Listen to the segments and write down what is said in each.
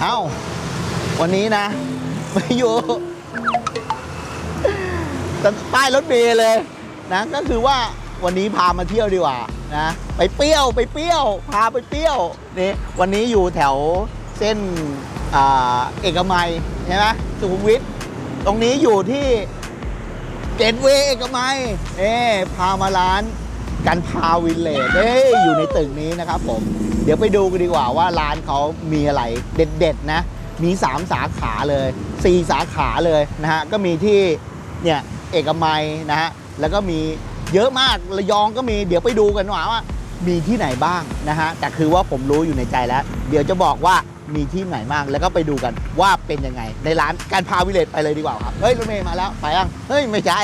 เอ้า วันนี้นะ ไม่อยู่แต่ป้ายรถเมล์เลยนะก็คือว่าวันนี้พามาเที่ยวดีกว่านะไปเปรี้ยวไปเปรี้ยว พาไปเปรี้ยวนี่วันนี้อยู่แถวเส้นอเอกมัยใช่ไหมสุขุมวิทตรงนี้อยู่ที่เกตเวย์เอกมัยเอ๊พามาร้านกันพาวิลเลจเอ้อยู่ในตึกนี้นะครับผม เดี๋ยวไปดูกันดีกว่าว่าร้านเขามีอะไรเด็ดๆนะ มี 3 สาขาเลย 4 สาขาเลยนะฮะ ก็มีที่เนี่ยเอกมัยนะฮะ แล้วก็มีเยอะมากระยองก็มีเดี๋ยวไปดูกันว่าว่ามีที่ไหนบ้างนะฮะ แต่คือว่าผมรู้อยู่ในใจแล้ว เดี๋ยวจะบอกว่ามีที่ไหนบ้างแล้วก็ไปดูกันว่าเป็นยังไง ในร้านการพาวิเลตไปเลยดีกว่าครับ เฮ้ยรถเมย์มาแล้วไปยังเฮ้ยไม่ใช่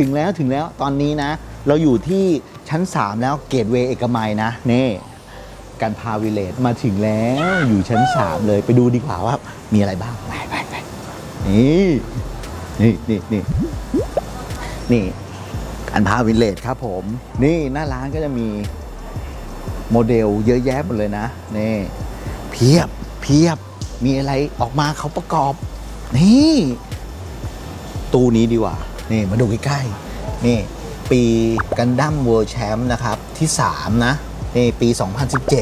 ถึงแล้วถึงแล้วตอนนี้นะ เราอยู่ที่ชั้น 3 แล้วเกตเวย์เอกมัยนะนี่การพาวิเลตมาถึงแล้วอยู่ชั้น 3 เลยไปดูดีกว่าว่ามีอะไรบ้างไปไปไปนี่นี่นี่นี่นี่การพาวิเลตครับผม นี่หน้าร้านก็จะมีโมเดลเยอะแยะหมดเลยนะนี่เพียบเพียบมีอะไรออกมาเขาประกอบ นี่ ตู้นี้ดีกว่า นี่มาดูใกล้ๆนี่ปีกันดั้มเวิร์แชมป์นะครับ ที่ 3 นะนี่ปี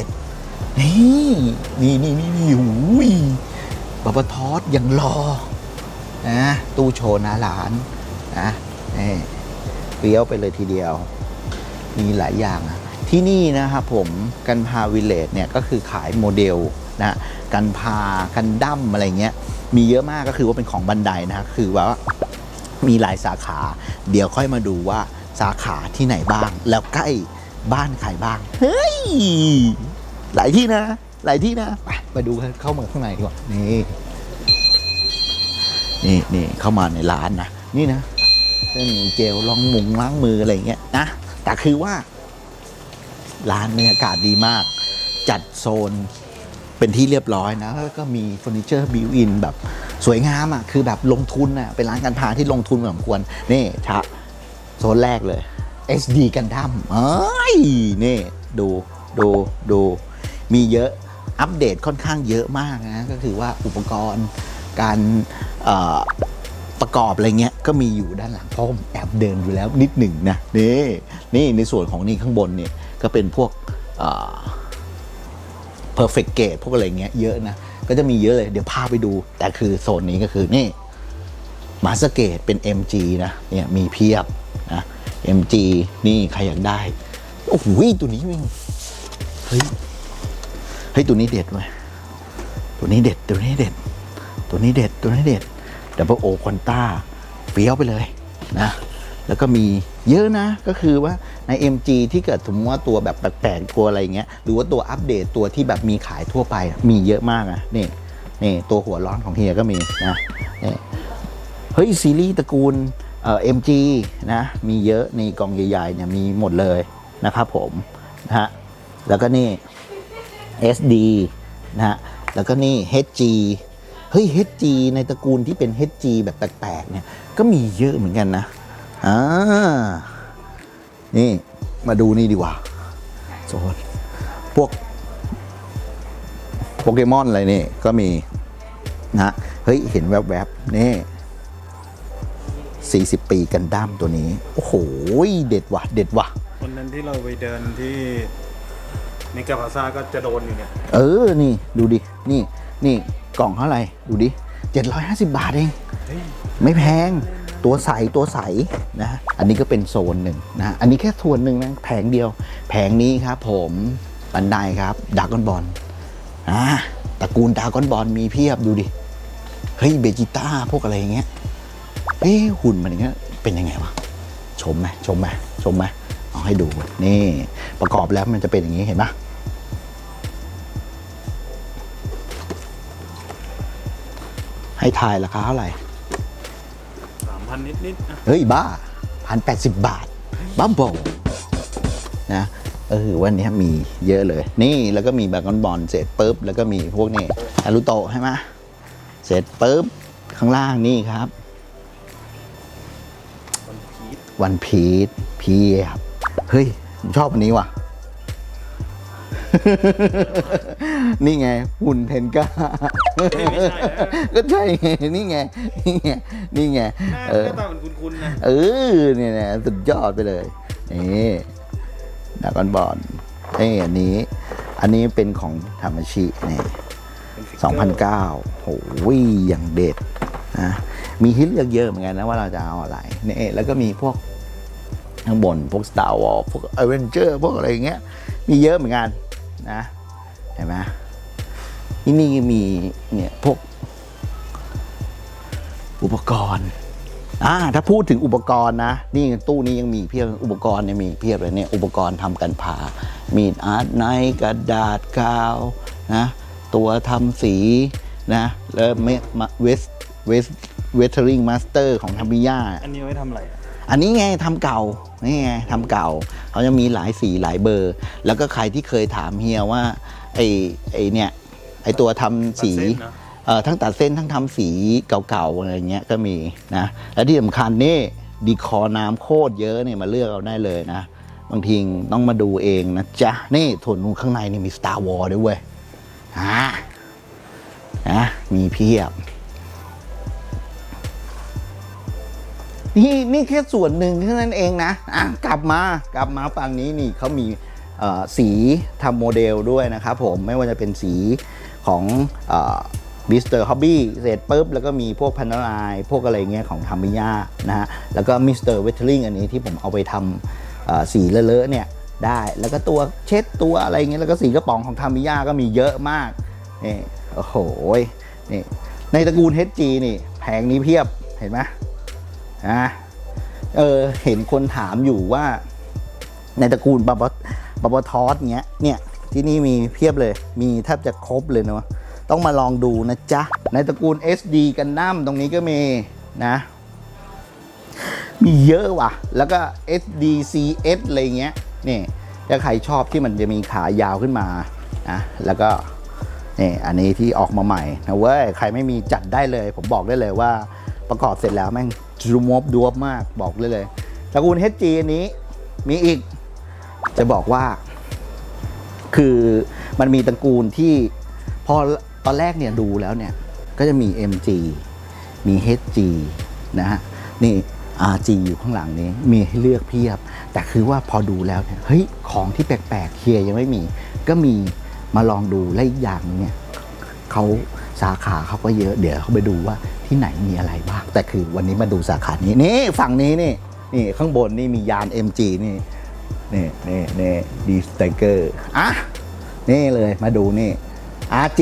2017 นี่นี่นี่นี่นี่หูยบับทอสยังรอนะตู้โชว์นาหลานนะนี่เปี้ยวไปเลยทีเดียว มีหลายอย่างอะที่นี่นะครับผมกันพาวิลเลจเนี่ยก็คือขายโมเดลนะกันพากันดั้มอะไรเงี้ยมีเยอะมากก็คือว่าเป็นของบันไดนะคือว่า มีหลายสาขา เดี๋ยวค่อยมาดูว่าสาขาที่ไหนบ้าง แล้วใกล้บ้านใครบ้าง เฮ้ย หลายที่นะ หลายที่นะ ไปมาดูกันเข้ามาข้างในดีกว่า นี่นี่นี่เข้ามาในร้านนะ นี่นะเส้นเจลล้างมุงล้างมืออะไรเงี้ยนะ แต่คือว่า ร้านบรรยากาศดีมาก จัดโซนเป็นที่เรียบร้อยนะ แล้วก็มีเฟอร์นิเจอร์บิวอินแบบ สวยงามอะคือแบบลงทุนอะเป็นร้านการพาที่ลงทุนพอสมควร นี่ชะโซนแรกเลย SD กันดั้มเอ้ยนี่ดูดูดูมีเยอะอัปเดตค่อนข้างเยอะมากนะ ก็คือว่าอุปกรณ์การประกอบอะไรเงี้ยก็มีอยู่ด้านหลังเพราะผมแอบเดินอยู่แล้วนิดหนึ่งนะนี่นี่ในส่วนของนี่ข้างบนเนี่ยก็เป็นพวก perfect gate พวกอะไรเงี้ยเยอะนะ ก็จะมีเยอะเลย เดี๋ยวพาไปดู แต่คือโซนนี้ก็คือนี่มาสเกตเป็น MG นะเนี่ยมีเพียบนะ MG นี่ใครอยากได้ โอ้โหตัวนี้วิ่งเฮ้ยเฮ้ยตัวนี้เด็ดเว้ยตัวนี้เด็ดตัวนี้เด็ด ตัวนี้เด็ดตัวนี้เด็ดดับเบิลโอคอนต้าเฟี้ยวไปเลยนะ แล้วก็มีเยอะนะก็คือว่าใน MG ที่เกิดสมมติว่าตัวแบบแปลกๆตัวอะไรเงี้ยหรือว่าตัวอัปเดตตัวที่แบบมีขายทั่วไปมีเยอะมากนะนี่นี่ตัวหัวร้อนของเฮียก็มีนะนี่เฮ้ยซีรีส์ตระกูลเอ่อ MG นะมีเยอะนี่กองใหญ่ๆเนี่ยมีหมดเลยนะครับผมนะฮะแล้วก็นี่ SD นะฮะแล้วก็นี่ HG เฮ้ย HG ในตระกูลที่เป็น HG แบบแปลกๆเนี่ยก็มีเยอะเหมือนกันนะ อ่า นี่มาดูนี่ดีกว่าโซนพวกโปเกมอนอะไรนี่ก็มีนะเฮ้ย เห็นแวบๆ นี่ 40 ปีกันด้ามตัวนี้ โอ้โห เด็ดว่ะ เด็ดว่ะวันนั้นที่เราไปเดินที่นิกาพาซาก็จะโดนอยู่เนี่ย เออ นี่ ดูดิ นี่ นี่ กล่องเท่าไหร่ ดูดิ 750 บาทเองเฮ้ยไม่แพง ตัวใสตัวใสนะอันนี้ก็เป็นโซนหนึ่งนะอันนี้แค่ส่วนหนึ่งนะแผงเดียว แผงนี้ครับผมบันไดครับดากอนบอลอ่าตระกูลดากอนบอลมีเพียบดูดิเฮ้ยเบจิต้าพวกอะไรอย่างเงี้ยเอ้หุ่นมันอย่างเงี้ยเป็นยังไงวะชมไหมชมไหมชมไหมเอาให้ดูนี่ประกอบแล้วมันจะเป็นอย่างนี้เห็นปะให้ทายราคาเท่าไหร่ันนิดๆนะเฮ้ยบ้าพันแปดสิบบาท บ้าบอนะเออวันนี้มีเยอะเลย นี่แล้วก็มีแบกอนบอลเสร็จปุ๊บแล้วก็มีพวกนี้อารุโตะใช่ไหมเสร็จปุ๊บข้างล่างนี่ครับ วันพีชวันพีชเพียบเฮ้ยผมชอบอันนี้ว่ะ นี่ไง หุ่นเทนก้าเฮ้ยไม่ใช่นะก็ใช่ไงนี่ไง นี่ไง นี่ไงหน้าเออหน้าตาเหมือนคุณๆนะ เออเนี่ยนะสุดยอดไปเลย นี่ดากอนบอลนี่อันนี้ อันนี้เป็นของธรรมชินี่เป็นฟิกเกอร์2009โหยอย่างเด็ดนะมีให้เลือกเยอะเหมือนกันนะว่าเราจะเอาอะไรนี่แล้วก็มีพวกข้างบน พวก Star Wars พวก Avenger พวกอะไรอย่างเงี้ย มีเยอะเหมือนกันนะ เห็นไหมที่นี่มีเนี่ยพวกอุปกรณ์อ่าถ้าพูดถึงอุปกรณ์นะ นี่ตู้นี้ยังมีเพียบอุปกรณ์เนี่ยมีเพียบเลยเนี่ยอุปกรณ์ทำกันผ่า มีดอาร์ตไนท์กระดาษกาวนะตัวทำสีนะแล้วเมเวสเวสเวทเทอริงมาสเตอร์ของทามิยาอันนี้ไว้ทำอะไรอะอันนี้ไงทำเก่า นี่ไงทำเก่า เขาจะมีหลายสีหลายเบอร์ แล้วก็ใครที่เคยถามเฮียว่า ไอ้ไอ้เนี่ยไอ้ตัวทำสีตัดเส้นนะเอ่อทั้งตัดเส้นทั้งทำสีเก่าๆอะไรเงี้ยก็มีนะและที่สำคัญนี่ดีคอน้ำโคตรเยอะเนี่ยมาเลือกเอาได้เลยนะ บางทีต้องมาดูเองนะจ๊ะ นี่ถุนข้างในนี่มี Star Wars ด้วยเว้ยอ่านะมีเพียบ นี่นี่แค่ส่วนหนึ่งเท่านั้นเองนะอะกลับมากลับมาฝั่งนี้นี่เขามีเอ่อ สีทำโมเดลด้วยนะครับผมไม่ว่าจะเป็นสีของบิสเตอร์ฮอบบี้เสร็จปุ๊บ แล้วก็มีพวกพันลายพวกอะไรเงี้ยของทามิยานะฮะแล้วก็มิสเตอร์เวทเทอริงอันนี้ที่ผมเอาไปทำสีเลอะๆเนี่ยได้แล้วก็ตัวเช็ดตัวอะไรเงี้ยแล้วก็สีกระป๋องของทามิยาก็มีเยอะมากนี่โอ้โหนี่ในตระกูล HG นี่แผงนี้เพียบเห็นไหมนะเออเห็นคนถามอยู่ว่าในตระกูลบับ บบับบทอสเงี้ยเนี่ยที่นี่มีเพียบเลย มีแทบจะครบเลยเนาะต้องมาลองดูนะจ๊ะ ในตระกูล SD กันน้ำตรงนี้ก็มีนะ มีเยอะว่ะ แล้วก็ SDCS อะไรเงี้ยนี่ถ้าใครชอบที่มันจะมีขายาวขึ้นมานะแล้วก็นี่อันนี้ที่ออกมาใหม่นะเว้ย ใครไม่มีจัดได้เลย ผมบอกได้เลยว่าประกอบเสร็จแล้วแม่งจูมบดวบมากบอกเลยเลยตระกูล HG อันนี้มีอีก จะบอกว่า คือมันมีตระกูลที่พอตอนแรกเนี่ยดูแล้วเนี่ย ก็จะมี MG มี HG นะฮะ นี่ RG อยู่ข้างหลังนี้มีให้เลือกเพียบ แต่คือว่าพอดูแล้วเนี่ยเฮ้ยของที่แปลกๆเฮียยังไม่มี ก็มีมาลองดูและอีกอย่างหนึ่งเนี่ยเขาสาขาเขาก็เยอะเดี๋ยวเขาไปดูว่าที่ไหนมีอะไรบ้าง แต่คือวันนี้มาดูสาขานี้นี่ฝั่งนี้นี่นี่ข้างบนนี่มียาน MG นี่ นี่นี่นี่ดีสไตเกอร์อะนี่เลยมาดูนี่ RG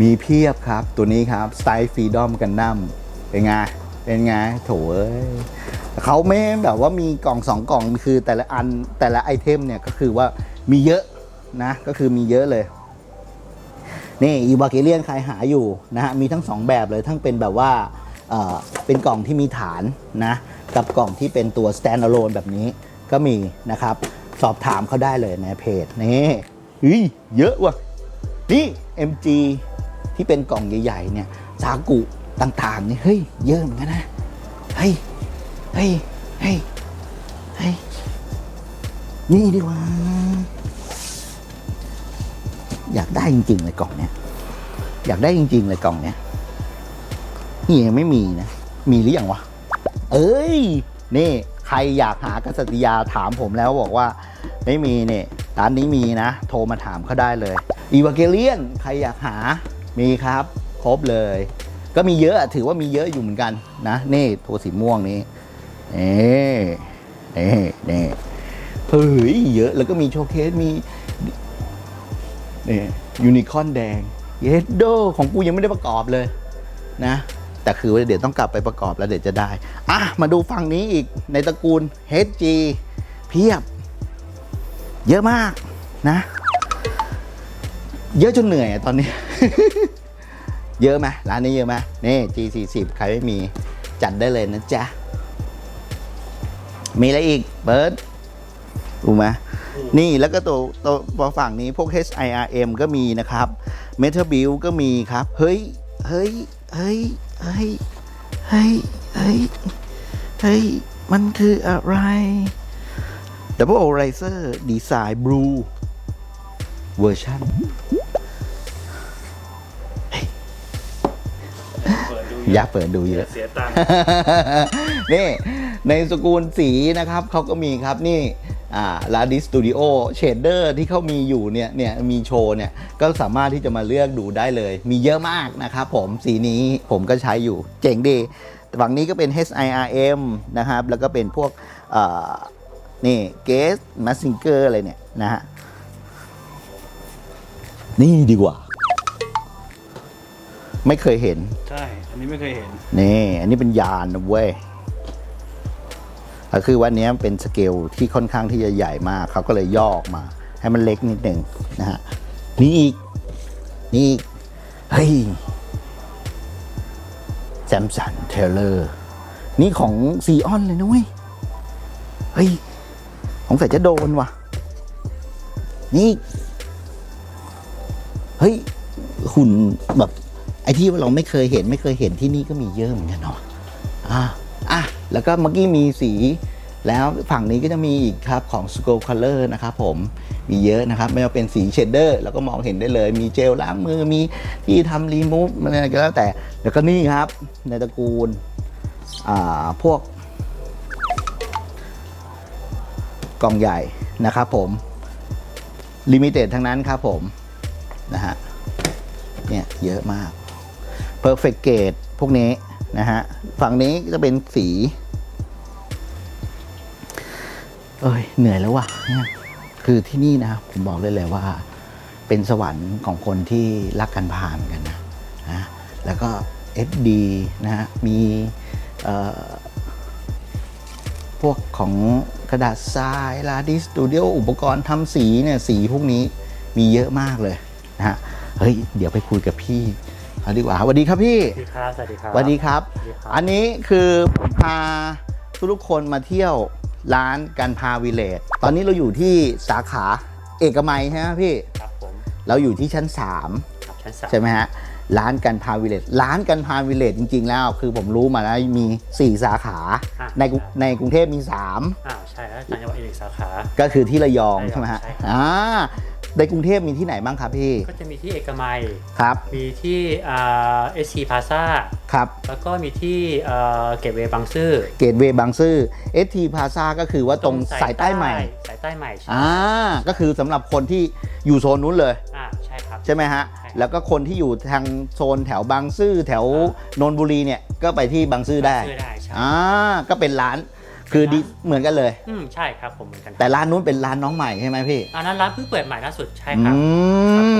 มีเพียบครับตัวนี้ครับ Style Freedom กันดั้มเป็นไงเป็นไงโถเอ้ยเขาไม่แบบว่ามีกล่องสองกล่องคือแต่ละอันแต่ละไอเทมเนี่ยก็คือว่ามีเยอะนะ ก็คือมีเยอะเลย นี่อีวาเกเลียนใครหาอยู่นะฮะมีทั้งสองแบบเลยทั้งเป็นแบบว่า เป็นกล่องที่มีฐานนะกับกล่องที่เป็นตัว standalone แบบนี้ก็มีนะครับ สอบถามเขาได้เลยในเพจนี่เฮ้ยเยอะว่ะนี่ MG ที่เป็นกล่องใหญ่ๆเนี่ยซากุต่างๆนี่เฮ้ยเยอะเหมือนกันนะเฮ้ยเฮ้ยเฮ้ยเฮ้ยนี่ดีกว่า อยากได้จริงๆเลยกล่องเนี้ยอยากได้จริงๆเลยกล่องเนี้ย นี่ยังไม่มีนะ มีหรือยังวะ เอ้ย นี่ใครอยากหากษัตริยาถามผมแล้วบอกว่า ไม่มีเนี่ยร้านนี้มีนะ โทรมาถามเขาได้เลยอีวาเกเลียนใครอยากหา มีครับ ครบเลย ก็มีเยอะถือว่ามีเยอะอยู่เหมือนกันนะ นี่ตัวสีม่วงนี้นี่นี่นี่เฮ้ยเยอะแล้วก็มีโชว์เคสมีนี่ยูนิคอนแดงเยดโดของกูยังไม่ได้ประกอบเลยนะ แต่คือว่าเดี๋ยวต้องกลับไปประกอบแล้วเดี๋ยวจะได้ อะ มาดูฝั่งนี้อีกในตระกูล HG เพียบ เยอะมากนะ เยอะจนเหนื่อยอะตอนนี้ เยอะไหมร้านนี้เยอะไหมนี่ G40 ใครไม่มีจัดได้เลยนะจ๊ะ มีอะไรอีกเบิร์ดรู้ไหมนี่แล้วก็ตัวตัวฝั่งนี้พวก HIRM ก็มีนะครับ Metal Build ก็มีครับ เฮ้ย เฮ้ย เฮ้ย เฮ้ย เฮ้ย เฮ้ย เฮ้ย มันคืออะไร Double Riser Design Blue Version เปิดดูอยากเปิดดูเยอะ เสียตังค์ นี่ ในสกุลสีนะครับ เขาก็มีครับนี่อ่า ลาดิสตูดิโอเชดเดอร์ที่เขามีอยู่เนี่ยเนี่ยมีโชว์เนี่ยก็สามารถที่จะมาเลือกดูได้เลย มีเยอะมากนะครับผมสีนี้ผมก็ใช้อยู่เจ๋งดีฝั่งนี้ก็เป็น HIRM นะครับ แล้วก็เป็นพวกอ่านี่เกสมาซิงเกอร์อะไรเนี่ยนะฮะ นี่ดีกว่า ไม่เคยเห็น ใช่ อันนี้ไม่เคยเห็น นี่ อันนี้เป็นยานนะเว้ยก็ คือวันนี้เป็นสเกลที่ค่อนข้างที่จะใหญ่มากเขาก็เลยย่อออกมา ให้มันเล็กนิดหนึ่งนะฮะนี่อีกนี่อีกเฮ้ยแซมสันเทเลอร์นี่ของซีออนเลยนะเว้ยเฮ้ยของใส่จะโดนว่ะ นี่ เฮ้ย หุ่นแบบ ไอ้ที่เราไม่เคยเห็นไม่เคยเห็นที่นี่ก็มีเยอะเหมือนกันเนาะอะอะ แล้วก็เมื่อกี้มีสีแล้วฝั่งนี้ก็จะมีอีกครับของ s c o l Color นะครับผมมีเยอะนะครับ ไม่ว่าเป็นสีเชดเดอร์แล้วก็มองเห็นได้เลย มีเจลล้างมือมีที่ทำรีมูฟอะไรก็แล้วแต่ แล้วก็นี่ครับ ในตระกูลอ่าพวก กล่องใหญ่นะครับผมลิมิเต็ดทั้งนั้นครับผมนะฮะเนี่ยเยอะมาก Perfect Gate พวกนี้นะฮะฝั่งนี้จะเป็นสี เอ้ยเหนื่อยแล้วว่ะเนี่ยคือที่นี่นะผมบอกเลยเลยว่า เป็นสวรรค์ของคนที่รักกันพานกันนะนะแล้วก็ SD นะฮะมีเอ่อพวกของกระดาษทรายลาดิสตูดิโออุปกรณ์ทำสีเนี่ยสีพวกนี้มีเยอะมากเลยนะฮะเฮ้ย เดี๋ยวไปคุยกับพี่เอาดีกว่าสวัสดีครับพี่สวัสดีครับสวัสดีครับสวัสดีครับสวัสดีครับอันนี้คือผมพาทุกๆคนมาเที่ยว ร้านกันพาวิเลจตอนนี้เราอยู่ที่สาขาเอกมัยใช่ไหมพี่ครับผมเราอยู่ที่ชั้นครับชั้นสาม3ใช่ไหมฮะร้านกันพาวิเลจร้านกันพาวิเลจจริง ๆ แล้ว คือผมรู้มาแล้วมี 4 สาขา อะในกรุในกรุงเทพมีอ้าวใช่แล้วต่างจังหวัดอีกหนึ่งสาขา3ก็คือที่ระยองระยองใช่ไหมฮะ ใช่ครับ อ่า ในกรุงเทพมีที่ไหนบ้างครับพี่ก็จะมีที่เอกมัย ครับ มีที่อ่าเอสซีพาซาครับ แล้วก็มีที่เอ่อเกตเวย์บางซื่อ เกตเวย์บางซื่อเอสทีพาซาก็คือว่าตรงสายใต้ใหม่ สายใต้ใหม่ใช่อ่าก็คือสำหรับคนที่อยู่โซนนู้นเลยอ่าใช่ครับ ใช่ไหมฮะใช่แล้วก็คนที่อยู่ทางโซนแถวบางซื่อแถวนนทบุรีเนี่ยก็ไปที่บางซื่อได้ซื้อได้ใช่อ่าก็เป็นร้าน คือดีเหมือนกันเลย อืมใช่ครับผมเหมือนกันแต่ร้านนู้นเป็นร้านน้องใหม่ใช่ไหมพี่อันนั้นร้านเพิ่งเปิดใหม่ล่าสุดใช่อืครับ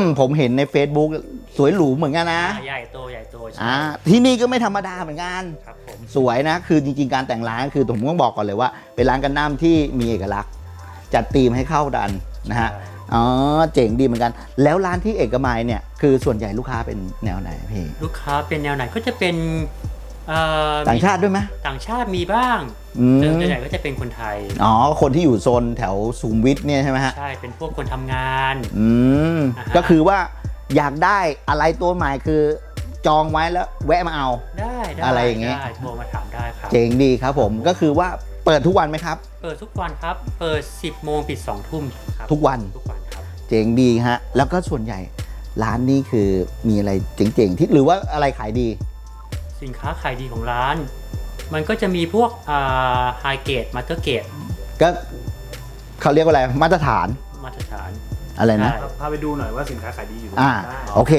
มผมเห็นใน Facebook สวยหรูเหมือนกันนะอ่าใหญ่โตใหญ่โตใช่อ่าที่นี่ก็ไม่ธรรมดาเหมือนกัน ครับผมสวยนะ คือจริงๆ การแต่งร้านคือผมต้องบอกก่อนเลยว่า เป็นร้านกันน้ำที่มีเอกลักษณ์ จัดธีมให้เข้าดันนะฮะใช่อ๋อเจ๋งดีเหมือนกัน แล้วร้านที่เอกมัยเนี่ยคือส่วนใหญ่ลูกค้าเป็นแนวไหนพี่ลูกค้าเป็นแนวไหนก็จะเป็นเอ่อ ต่างชาติด้วยไหมต่างชาติมีบ้างอืมแต่ส่วนใหญ่ก็จะเป็นคนไทย อ๋อ คนที่อยู่โซนแถวสุขุมวิทเนี่ยใช่ไหมฮะ ใช่ เป็นพวกคนทำงาน อืมอ่าฮะก็คือว่าอยากได้อะไรตัวใหม่คือจองไว้แล้วแวะมาเอา ได้ได้อะไรอย่างเงี้ยได้โทรมาถามได้ครับ เจ๋งดีครับผม ก็คือว่าเปิดทุกวันไหมครับ เปิดทุกวันครับ เปิด 10 โมงปิด 2 ทุ่มครับ ทุกวัน ทุกวันครับ เจ๋งดีฮะ แล้วก็ส่วนใหญ่ร้านนี้คือมีอะไรเจ๋งๆที่หรือว่าอะไรขายดี สินค้าขายดีของร้าน มันก็จะมีพวกอ่าไฮเกรดมาสเตอร์เกรดก็เขาเรียกว่าอะไรมาตรฐานมาตรฐานอะไรนะใช่พาไปดูหน่อยว่าสินค้าขายดีอยู่ตรงอ่าไหนได้โอเค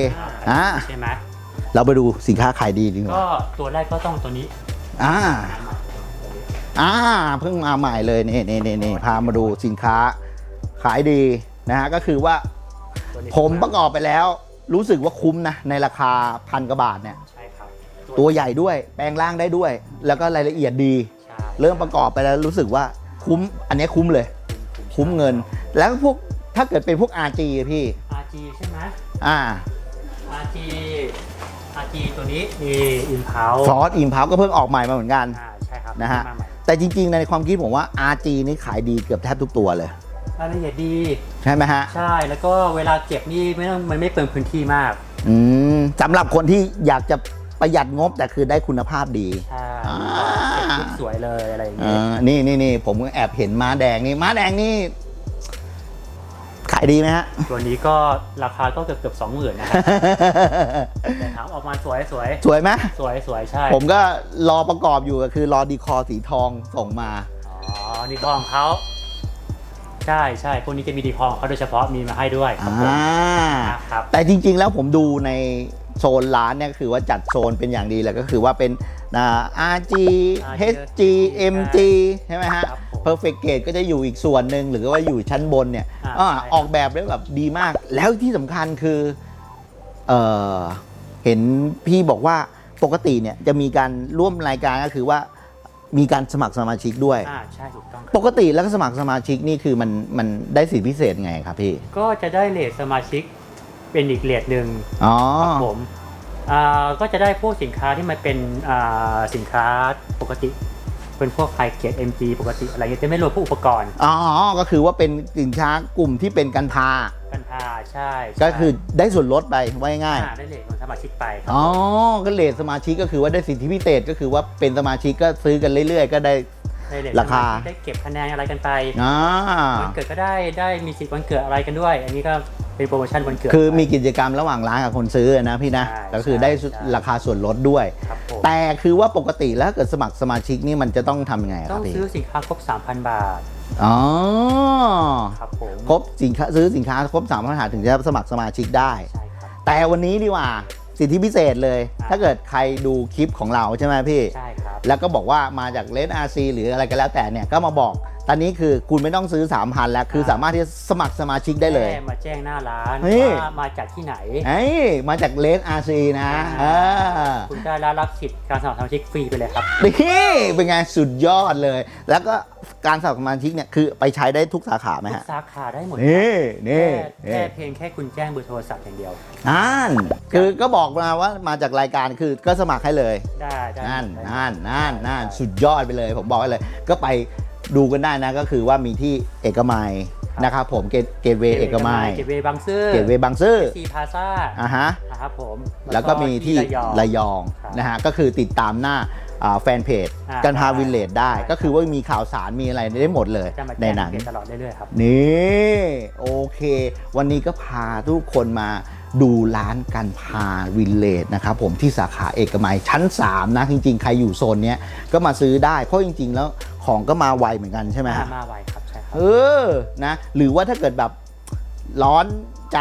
อ่าใช่ไหมเราไปดูสินค้าขายดีดีกก็ว่าตัวแรกก็ต้องตัวนี้อ่าอ่าเพิ่งมาใหม่เลยนี่นี่นี่นี่พามาดูสินค้าขายดีนะฮะก็คือว่าตัวนี้ผมประกอบไปแล้ว รู้สึกว่าคุ้มนะในราคาพันกว่าบาทเนี่ยใช่ครับ ตัวใหญ่ด้วย แปลงร่างได้ด้วย แล้วก็รายละเอียดดี ใช่เริ่มประกอบไปแล้วรู้สึกว่าคุ้ม อันนี้คุ้มเลย คุ้มเงิน แล้วพวกถ้าเกิดเป็นพวก RG อะพี่อาร์จีใช่ไหม อ่าอาร์จีอาร์จีตัวนี้มีอินพาวซอสอิมพาวก็เพิ่งออกใหม่มาเหมือนกัน อ่าใช่ครับนะฮะ มาใหม่แต่จริงๆ ในความคิดผมว่า RG นี่ขายดีเกือบแทบทุกตัวเลย รายละเอียดดี ใช่ไหมฮะ ใช่แล้วก็เวลาเก็บนี่ไม่ต้องมันไม่เปลืองพื้นที่มาก อืมสำหรับคนที่อยากจะ ประหยัดงบแต่คือได้คุณภาพดี ใช่อ่า เก็บรูปสวยเลยอะไรอย่างเอเงี้ย อนี่นี่นี่ผมก็แอบเห็นม้าแดงนี่ม้าแดงนี่ขายดีไหมฮะ ตัวนี้ก็ราคาก็เกือบเกือบสองหมื่นนะครับ แต่ถามออกมาสวยสวยสวยไหมสวยสวยใช่ผมก็รอประกอบอยู่ก็คือรอดีคอสีทองส่งมา อ๋อดีคอของเขา ใช่ใช่พวกนี้จะมีดีคอของเขาโดยเฉพาะมีมาให้ด้วยครับผมอ่านะครับ แต่จริงๆแล้วผมดูใน โซนร้านเนี่ยคือว่าจัดโซนเป็นอย่างดีเลยก็คือว่าเป็นอ่า RG HG MG ใช่ไหมฮะ ครับผม Perfect Gate ก็จะอยู่อีกส่วนหนึ่งหรือว่าอยู่ชั้นบนเนี่ยอ่าอ่าใช่ครับออกแบบได้แบบดีมาก แล้วที่สำคัญคือเออเห็นพี่บอกว่าปกติเนี่ยจะมีการร่วมรายการก็คือว่ามีการสมัครสมาชิกด้วย อ่าใช่ถูกต้องครับปกติแล้วก็สมัครสมาชิกนี่คือมันมันได้สิทธิพิเศษไงครับพี่ ก็จะได้เลทสมาชิก เป็นอีกเลทหนึ่งอ๋อครับผมอ่าก็จะได้พวกสินค้าที่มันเป็นอ่าสินค้าปกติ เป็นพวกไฮเกรด MG ปกติอะไรเงี้ยจะไม่รวมพวกอุปกรณ์อ๋อก็คือว่าเป็นสินค้ากลุ่มที่เป็นกันพากันพาใช่ใช่ก็คือได้ส่วนลดไปไว้ง่ายอ่าได้เลทของสมาชิกไปครับอ๋อก็เลทสมาชิกก็คือว่าได้สิทธิพิเศษก็คือว่าเป็นสมาชิกก็ซื้อกันเรื่อยๆ ก็ได้ ได้เลทราคาสมชิกได้เก็บคะแนนอะไรกันไปอ่า วันเกิดก็ได้ได้มีสิทธิ์วันเกิดอะไรกันด้วย อันนี้ก็ เป็นโปรโมชั่นวันเกิด คือมีไปกิจกรรมระหว่างร้านกับคนซื้อนะพี่นะใช่ก็คือได้ใช่ ราคาส่วนลดด้วย ครับผมแต่คือว่าปกติแล้วถ้าเกิดสมัครสมาชิกนี่มันจะต้องทำยังไงคต้รัอบงพี่ซื้อสินค้าครบ 3,000 บาทอ๋อครับผมครบสินค้าซื้อสินค้าครบสามปัญหาถึงจะสมัครสมาชิกได้ ใช่ครับ แต่วันนี้ดีกว่าสิทธิพิเศษเลยอ่าถ้าเกิดใครดูคลิปของเราใช่ไหมพี่ ใช่ครับ แล้วก็บอกว่ามาจากเลนอาซีหรืออะไรก็แล้วแต่เนี่ยก็มาบอก ตอนนี้คือคุณไม่ต้องซื้อ 3,000 แล้ว คืออ่าสามารถที่จะสมัครสมาชิกได้เลย แค่มาแจ้งหน้าร้านนี่ว่ามาจากที่ไหนเอ้ยมาจากเลนอาซีนะเออ คุณได้รับสิทธิ์การสมัครสมาชิกฟรีไปเลยครับ นี่เป็นไงสุดยอดเลย แล้วก็การสมัครสมาชิกเนี่ยคือไปใช้ได้ทุกสาขาไหมทุกฮะ สาขาได้หมดนี่นี่แค่นี่แค่เพียงแค่คุณแจ้งเบอร์โทรศัพท์อย่างเดียว นั่นคือก็บอกมาว่ามาจากรายการคือก็สมัครให้เลย ได้ได้นั่นได้ นั่นนั่นนั่นได้สุดยอดไปเลย ผมบอกไว้เลย ก็ไป ดูกันได้นะก็คือว่ามีที่เอกมัยครับนะครับผมเกตเกตเวย์เอกมัยเกตเวย์บางซื่อเกตเวย์บางซื่อซีพาซ่าอะฮะนะครับผมแล้วก็มีที่ระยองระยองครับนะฮะก็คือติดตามหน้าอ่าแฟนเพจอ่ากันพาได้วิลเลจได้ได้ ก็คือว่ามีข่าวสารมีอะไรได้หมดเลยจะมาในแจ้งหนังเพจตลอดเรื่อยๆครับนี่โอเค วันนี้ก็พาทุกคนมาดูร้านกันพาวิลเลจนะครับผมที่สาขาเอกมัยชั้น 3 นะ จริง ๆ ใครอยู่โซนเนี้ยก็มาซื้อได้ เพราะจริง ๆ แล้ว ของก็มาไวเหมือนกันใช่ไหมฮะมาไวครับใช่ครับเออนะหรือว่าถ้าเกิดแบบร้อนใจ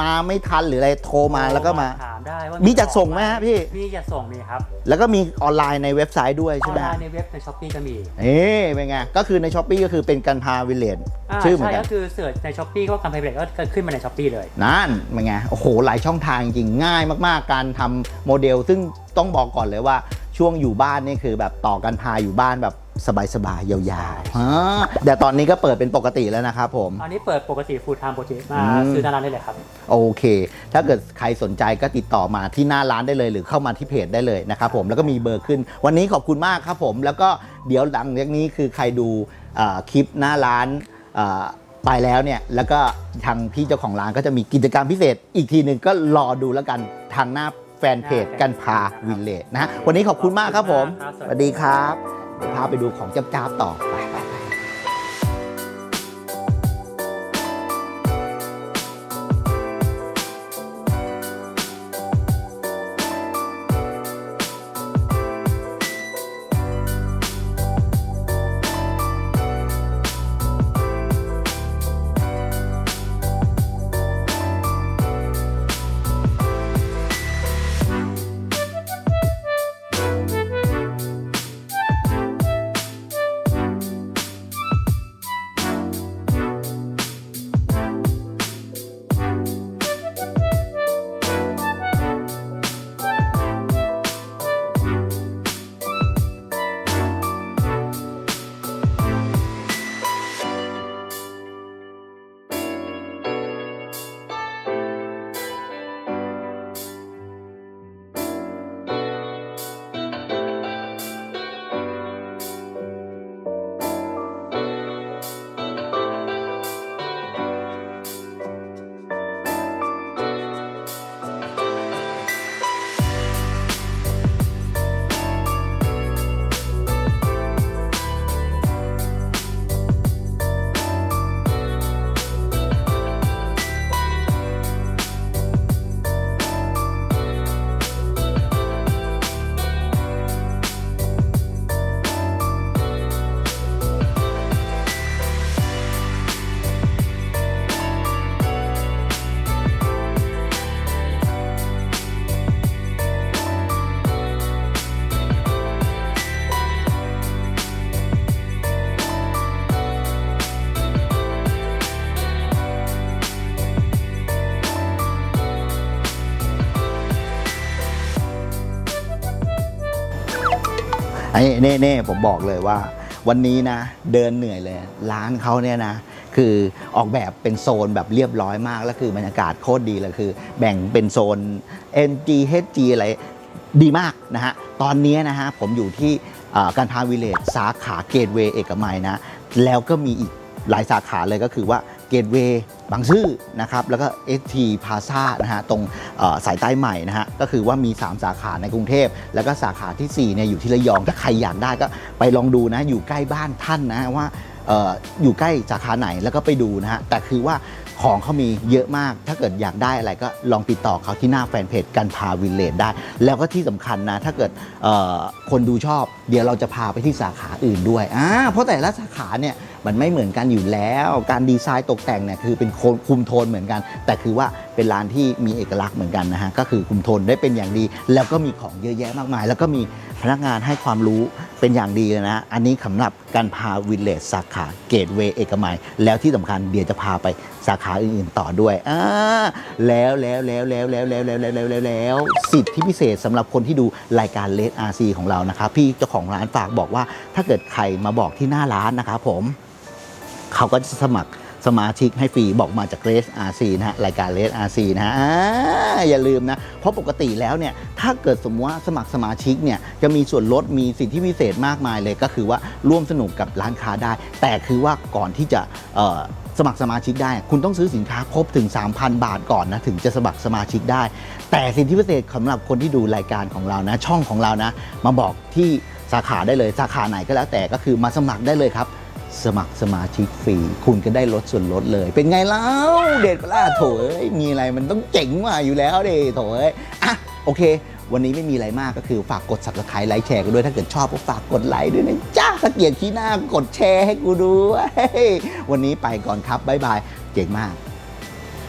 มาไม่ทันหรืออะไรโทรมาแล้วก็มาถามได้ว่ามีจัดส่งไหมฮะพี่ มีจัดส่งมีครับแล้วก็มีออนไลน์ในเว็บไซต์ด้วยอใช่อนไหมไลฮะน์ในเว็บในช้อปปี้ก็มีเอ๊ะเป็นไงก็คือในช้อปปีก็คือเป็นกันพาวิลเลจาชื่อเหมือนใช่กัน ก็คือเสิร์ชในช้อปปี้ก็กำไพเบรกก็ขึ้นมาในช้อปปี้เลย นั่นเป็นไง โอ้โห หลายช่องทางจริงๆง่ายมาก ๆ การทำโมเดล ซึ่งต้องบอกก่อนเลยว่าช่วงอยู่บ้านนี่คือแบบต่อกันพาอยู่บ้านแบบ สบายๆยาวๆฮะแต่ตอนนี้ก็เปิดเป็นปกติแล้วนะครับผม อันนี้เปิดปกติฟูลไทม์โปรเจกต์มาอืมซื้อหน้าร้านได้เลยครับ โอเค ถ้าเกิดใครสนใจก็ติดต่อมาที่หน้าร้านได้เลย หรือเข้ามาที่เพจได้เลยนะครับผมแล้วก็มีเบอร์ขึ้น วันนี้ขอบคุณมากครับผม แล้วก็เดี๋ยวหลังจากนี้คือใครดูเอ่อคลิปหน้าร้านเอ่อไปแล้วเนี่ยแล้วก็ทางพี่เจ้าของร้านก็จะมีกิจกรรมพิเศษ อีกทีหนึ่งก็รอดูแล้วกันทางหน้าแฟนเพจกันพาวินเลจนะฮะวันนี้ขอบคุณมากครับผมขอบคุณมากครับสวัสดีครับเดี๋ยว พาไปดูของจ้าบต่อไป ไอ้เน่เน่ผมบอกเลยว่า วันนี้นะ เดินเหนื่อยเลย ร้านเขาเนี่ยนะ คือออกแบบเป็นโซนแบบเรียบร้อยมาก แล้วคือบรรยากาศโคตรดีเลยคือ แบ่งเป็นโซน NG HG อะไรดีมากนะฮะ ตอนนี้นะฮะ ผมอยู่ที่การพาวิเลจสาขาเกตเวย์เอกมัยนะ แล้วก็มีอีกหลายสาขาเลยก็คือว่าเกตเวย์ บางซื่อนะครับแล้วก็ ST Plaza นะฮะตรงสายใต้ใหม่นะฮะก็คือว่ามี 3 สาขาในกรุงเทพ แล้วก็สาขาทีสี่4เนี่ยอยู่ที่ระยองถ้าใครอยากได้ก็ไปลองดูนะอยู่ใกล้บ้านท่านนะว่าออยู่ใกล้สาขาไหนแล้วก็ไปดูนะฮะแต่คือว่าของเขามีเยอะมาก ถ้าเกิดอยากได้อะไรก็ลองติดต่อเขาที่หน้าแฟนเพจกันพาวิลเลจได้ แล้วก็ที่สำคัญนะ ถ้าเกิดคนดูชอบ เดี๋ยวเราจะพาไปที่สาขาอื่นด้วยอ่าเพราะแต่ละสาขาเนี่ย มันไม่เหมือนกันอยู่แล้ว การดีไซน์ตกแต่งเนี่ยคือเป็นคุมโทนเหมือนกัน แต่คือว่าเป็นร้านที่มีเอกลักษณ์เหมือนกันนะฮะก็คือคุมโทนได้เป็นอย่างดี แล้วก็มีของเยอะแยะมากมาย แล้วก็มีพนักงานให้ความรู้เป็นอย่างดีเลยนะอันนี้สำหรับการพาวิลเลจสาขาเกตเวย์เอกมัย แล้วที่สำคัญเดี๋ยวจะพาไปสาขาอื่นๆต่อด้วยอ่าแล้วแล้วแล้วแล้วแล้วแล้วแล้วแล้วแล้วแล้วแล้วสิทธิพิเศษสำหรับคนที่ดูรายการเลดอาร์ซีของเรานะครับพี่เจ้าของร้านฝากบอกว่าถ้าเกิดใครมาบอกที่หน้าร้านนะครับผม เขาก็จะสมัครสมาชิกให้ฟรีบอกมาจากเ a ส RC นะฮะรายการเ a ส RC นะฮะอย่าลืมนะ เพราะปกติแล้วเนี่ยถ้าเกิดสมมติว่าสมัครสมาชิกเนี่ยจะมีส่วนลดมีสิทธิพิเศษมากมายเลยก็คือว่าร่วมสนุกกับร้านค้าได้ แต่คือว่าก่อนที่จะสมัครสมาชิกได้ คุณต้องซื้อสินค้าครบถึง 3,000 บาทก่อนนะถึงจะสมัครสมาชิกได้ แต่สิทธิพิเศษสำหรับคนที่ดูรายการของเรานะ ช่องของเรานะ มาบอกที่สาขาได้เลยสาขาไหนก็แล้วแต่ก็คือมาสมัครได้เลยครับ สมัครสมาชิกฟรี คุณก็ได้ลดส่วนลดเลย เป็นไงเล่าเด็ดปล่าโถอยมีอะไรมันต้องเจ๋งกว่าอยู่แล้วเดโถอยอะโอเค วันนี้ไม่มีอะไรมากก็คือฝากกด subscribe ไลค์แชร์กันด้วยถ้าเกิดชอบก็ฝากกดไลค์ด้วยนะจ้าสเกียดขี้หน้ากดแชร์ให้กูด้วยวันนี้ไปก่อนครับบ๊ายบายเจ๋งมาก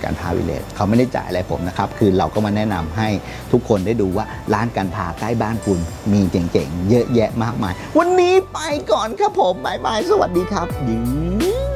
การพาวิเลจเขาไม่ได้จ่ายอะไรผมนะครับ คือเราก็มาแนะนำให้ทุกคนได้ดูว่าร้านการพาใกล้บ้านคุณมีเจ๋งๆ เยอะแยะมากมาย วันนี้ไปก่อนครับผมบายบาย สวัสดีครับยิง